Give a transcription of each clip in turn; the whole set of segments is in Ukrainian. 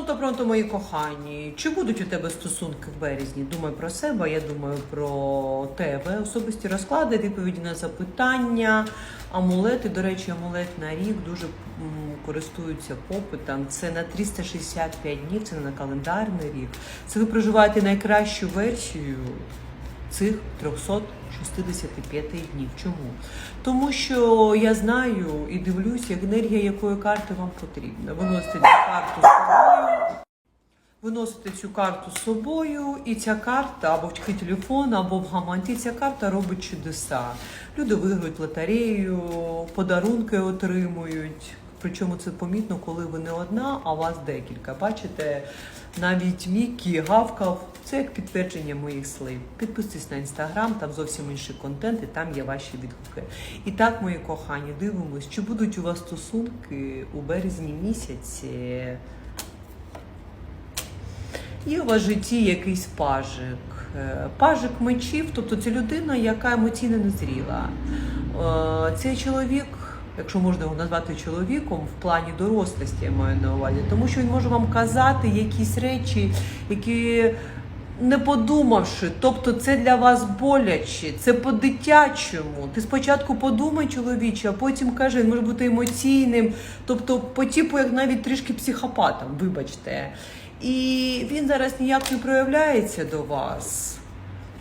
Пронто, пронто, мої кохані. Чи будуть у тебе стосунки в березні? Думай про себе, я думаю про тебе. Особисті розклади, відповіді на запитання, амулети. До речі, амулет на рік дуже користуються попитом. Це на 365 днів, це не на календарний рік. Це ви проживаєте найкращу версію цих 365 днів. Чому? Тому що я знаю і дивлюся, енергія якої карти вам потрібна. Виносите цю карту з собою. Виносите цю карту з собою, і ця карта або в телефон, або в гаманті. Ця карта робить чудеса. Люди виграють лотерею, подарунки отримують. Причому це помітно, коли ви не одна, а вас декілька. Бачите, навіть Мікі гавкав. Це як підтвердження моїх слів. Підписуйтесь на інстаграм, там зовсім інший контент, і там є ваші відгуки. І так, мої кохані, дивимось, чи будуть у вас стосунки у березні місяці. Є у вас в житті якийсь пажик. Е, Пажик мечів, тобто це людина, яка емоційно незріла. Е, Цей чоловік, якщо можна його назвати чоловіком, в плані дорослості я маю на увазі, тому що він може вам казати якісь речі, які. Не подумавши, тобто це для вас боляче, це по-дитячому. Ти спочатку подумай, чоловіче, а потім каже, він може бути емоційним, тобто по типу, як навіть трішки психопатом, вибачте. І він зараз ніяк не проявляється до вас.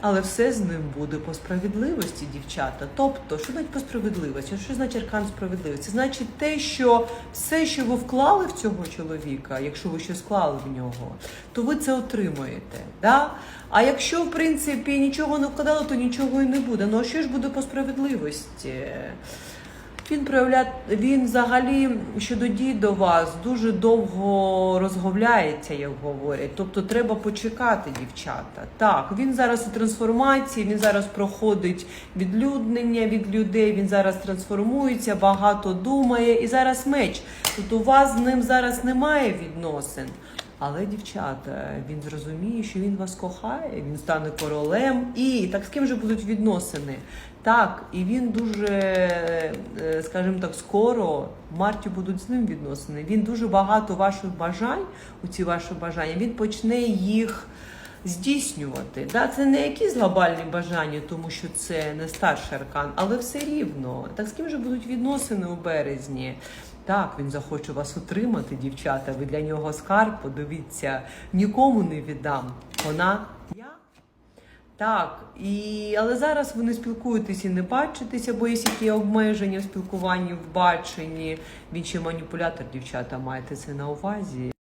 Але все з ним буде по справедливості, дівчата. Тобто, що значить по справедливості? Що значить аркан справедливості? Це значить те, що все, що ви вклали в цього чоловіка, якщо ви щось вклали в нього, то ви це отримаєте. Да? А якщо, в принципі, нічого не вкладали, то нічого і не буде. Ну а що ж буде по справедливості? Він проявляє, він взагалі щодо дій до вас дуже довго розговляється, як говорять. Тобто треба почекати, дівчата. Так, він зараз у трансформації, він зараз проходить відлюднення від людей, він зараз трансформується, багато думає і зараз меч. Тобто у вас з ним зараз немає відносин. Але, дівчата, він зрозуміє, що він вас кохає, він стане королем. І так з ким же будуть відносини? Так, і він дуже, е, скажімо так, скоро в марті будуть з ним відносини. Він дуже багато ваших бажань, у ці ваші бажання, він почне їх здійснювати. Да, це не якісь глобальні бажання, тому що це не старший аркан, але все рівно. Так з ким же будуть відносини у березні? Так, він захоче вас утримати, дівчата. Ви для нього скарб, подивіться, нікому не віддам. Вона я. Так, і але зараз ви не спілкуєтесь і не бачитеся, бо є які обмеження в спілкуванні, в баченні. Він ще маніпулятор, дівчата, маєте це на увазі.